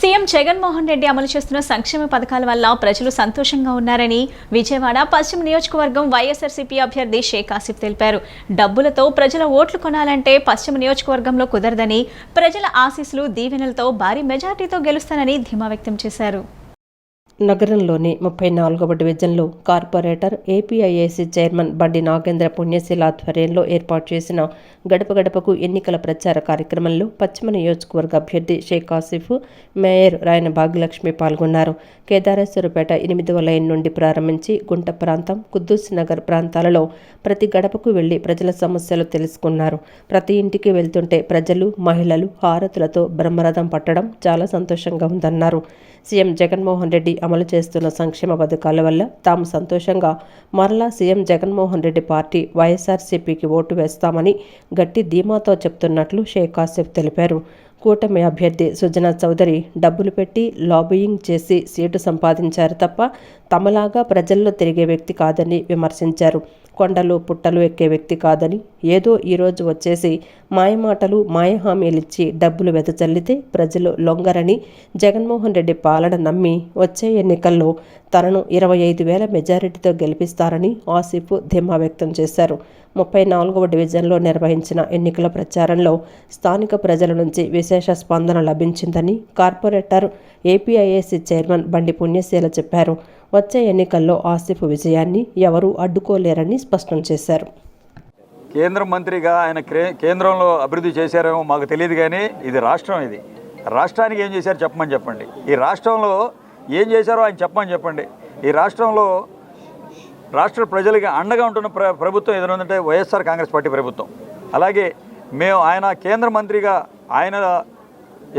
CM Jaganmohan Reddy అమలు చేస్తున్న సంక్షేమ పథకాల వల్ల ప్రజలు సంతోషంగా ఉన్నారని విజయవాడ పశ్చిమ నియోజకవర్గం వైఎస్ఆర్సీపీ అభ్యర్థి షేక్ ఆసిఫ్ తెలిపారు. డబ్బులతో ప్రజల ఓట్లు కొనాలంటే పశ్చిమ నియోజకవర్గంలో కుదరదని ప్రజల ఆశీస్సులు దీవెనలతో భారీ మెజార్టీతో గెలుస్తానని ధీమా వ్యక్తం చేశారు. నగరంలోని ముప్పై నాలుగవ డివిజన్లో కార్పొరేటర్ ఏపీఐఏసీ చైర్మన్ బండి నాగేంద్ర పుణ్యశీల ఆధ్వర్యంలో ఏర్పాటు చేసిన గడప గడపకు ఎన్నికల ప్రచార కార్యక్రమంలో పశ్చిమ నియోజకవర్గ అభ్యర్థి షేక్ ఆసిఫ్ మేయర్ రాయన భాగ్యలక్ష్మి పాల్గొన్నారు. కేదారేశ్వరపేట ఎనిమిదవ లైన్ నుండి ప్రారంభించి గుంట ప్రాంతం కుద్దూస్ నగర్ ప్రాంతాలలో ప్రతి గడపకు వెళ్ళి ప్రజల సమస్యలు తెలుసుకున్నారు. ప్రతి ఇంటికి వెళ్తుంటే ప్రజలు మహిళలు హారతులతో బ్రహ్మరథం పట్టడం చాలా సంతోషంగా ఉందన్నారు. సీఎం జగన్మోహన్ రెడ్డి అమలు చేస్తున్న సంక్షేమ పథకాల వల్ల తాము సంతోషంగా మరలా సీఎం జగన్మోహన్ రెడ్డి పార్టీ వైఎస్ఆర్సీపీకి ఓటు వేస్తామని గట్టి ధీమాతో చెప్తున్నట్లు షేక్ ఆసిఫ్ తెలిపారు. కూటమి అభ్యర్థి సుజనా చౌదరి డబ్బులు పెట్టి లాబియింగ్ చేసి సీటు సంపాదించారు తప్ప తమలాగా ప్రజల్లో తిరిగే వ్యక్తి కాదని విమర్శించారు. కొండలు పుట్టలు ఎక్కే వ్యక్తి కాదని ఏదో ఈరోజు వచ్చేసి మాయమాటలు మాయహామీలిచ్చి డబ్బులు వెదజల్లితే ప్రజలు లొంగరని జగన్మోహన్ రెడ్డి పాలన నమ్మి వచ్చే ఎన్నికల్లో తనను ఇరవై ఐదు వేల మెజారిటీతో గెలిపిస్తారని ఆసిఫ్ ధీమా వ్యక్తం చేశారు. ముప్పై నాలుగవ డివిజన్లో నిర్వహించిన ఎన్నికల ప్రచారంలో స్థానిక ప్రజల నుంచి విశేష స్పందన లభించిందని కార్పొరేటర్ ఏపీఐఏసీ చైర్మన్ బండి పుణ్యశీల చెప్పారు. వచ్చే ఎన్నికల్లో ఆసిఫ్ విజయాన్ని ఎవరూ అడ్డుకోలేరని స్పష్టం చేశారు. కేంద్ర మంత్రిగా ఆయన కేంద్రంలో అభివృద్ధి చేశారేమో మాకు తెలియదు కానీ ఇది రాష్ట్రం ఇది. రాష్ట్రానికి ఏం చేశారో చెప్పమని చెప్పండి. ఈ రాష్ట్రంలో ఏం చేశారో ఆయన చెప్పమని చెప్పండి. ఈ రాష్ట్రంలో రాష్ట్ర ప్రజలకి అండగా ఉంటున్న ప్ర ప్రభుత్వం ఏదైనా ఉందంటే వైఎస్ఆర్ కాంగ్రెస్ పార్టీ ప్రభుత్వం. అలాగే మేము ఆయన కేంద్ర మంత్రిగా ఆయన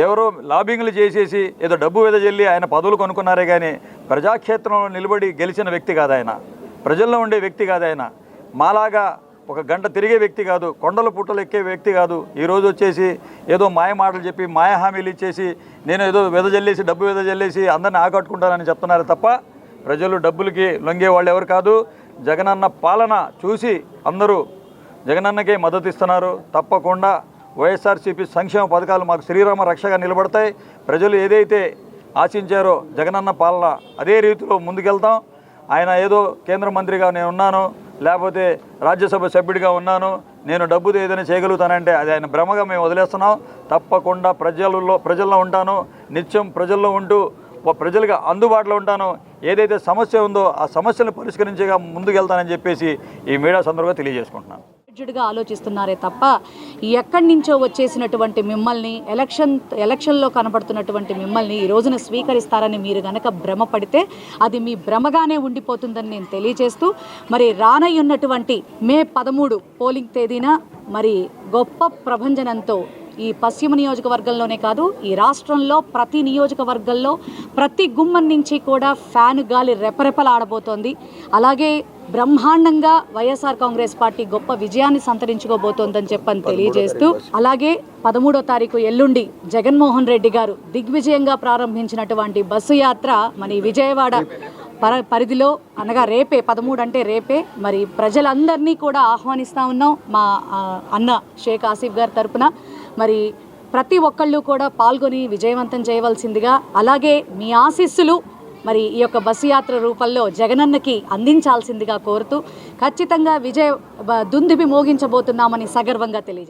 ఎవరో లాబింగ్లు చేసేసి ఏదో డబ్బు వెదజల్లి ఆయన పదవులు కొనుక్కున్నారే కానీ ప్రజాక్షేత్రంలో నిలబడి గెలిచిన వ్యక్తి కాదు ఆయన. ప్రజల్లో ఉండే వ్యక్తి కాదు ఆయన. మాలాగా ఒక గంట తిరిగే వ్యక్తి కాదు కొండల పుట్టలు ఎక్కే వ్యక్తి కాదు. ఈరోజు వచ్చేసి ఏదో మాయ మాటలు చెప్పి మాయ హామీలు ఇచ్చేసి నేను ఏదో వెదజల్లేసి డబ్బు వెదజల్లేసి అందరిని ఆకట్టుకుంటానని చెప్తున్నారు తప్ప ప్రజలు డబ్బులకి లొంగే వాళ్ళు ఎవరు కాదు. జగనన్న పాలన చూసి అందరూ జగనన్నకే మద్దతు ఇస్తున్నారు. తప్పకుండా వైఎస్ఆర్సీపీ సంక్షేమ పథకాలు మాకు శ్రీరామ రక్షగా నిలబడతాయి. ప్రజలు ఏదైతే ఆశించారో జగనన్న పాలన అదే రీతిలో ముందుకెళ్తాం. ఆయన ఏదో కేంద్ర మంత్రిగా నేను ఉన్నాను. లేకపోతే రాజ్యసభ సభ్యుడిగా ఉన్నాను నేను డబ్బుతో ఏదైనా చేయగలుగుతానంటే అది ఆయన భ్రమగా మేము వదిలేస్తున్నాం. తప్పకుండా ప్రజలలో ప్రజల్లో ఉంటాను. నిత్యం ప్రజల్లో ఉంటూ ప్రజలుగా ప్రజలకు అందుబాటులో ఉంటాను. ఏదైతే సమస్య ఉందో ఆ సమస్యను పరిష్కరించేగా ముందుకెళ్తానని చెప్పేసి ఈ మీడియా సందర్భంగా తెలియజేసుకుంటున్నాను. గా ఆలోచిస్తున్నారే తప్ప ఎక్కడి నుంచో వచ్చేసినటువంటి మిమ్మల్ని ఎలక్షన్ ఎలక్షన్లో కనబడుతున్నటువంటి మిమ్మల్ని ఈ రోజున స్వీకరిస్తారని మీరు గనక భ్రమపడితే అది మీ భ్రమగానే ఉండిపోతుందని నేను తెలియజేస్తూ మరి రానయ్యున్నటువంటి మే పదమూడు పోలింగ్ తేదీన మరి గొప్ప ప్రభంజనంతో ఈ పశ్చిమ నియోజకవర్గంలోనే కాదు ఈ రాష్ట్రంలో ప్రతి నియోజకవర్గంలో ప్రతి గుమ్మం నుంచి కూడా ఫ్యాన్ గాలి రెపరెపలాడబోతోంది. అలాగే బ్రహ్మాండంగా వైఎస్ఆర్ కాంగ్రెస్ పార్టీ గొప్ప విజయాన్ని సంతరించుకోబోతోందని చెప్పని తెలియజేస్తూ అలాగే పదమూడో తారీఖు ఎల్లుండి జగన్మోహన్ రెడ్డి గారు దిగ్విజయంగా ప్రారంభించినటువంటి బస్సు యాత్ర మన విజయవాడ పర పరిధిలో అనగా రేపే పదమూడు అంటే రేపే. మరి ప్రజలందరినీ కూడా ఆహ్వానిస్తూ ఉన్నాం మా అన్న షేక్ ఆసిఫ్ గారి తరపున. మరి ప్రతి ఒక్కళ్ళు కూడా పాల్గొని విజయవంతం చేయవలసిందిగా అలాగే మీ ఆశీస్సులు మరి ఈ యొక్క బస్సు యాత్ర రూపంలో జగనన్నకి అందించాల్సిందిగా కోరుతూ ఖచ్చితంగా విజయ దుందుబి మోగించబోతున్నామని సగర్వంగా తెలియజేస్తారు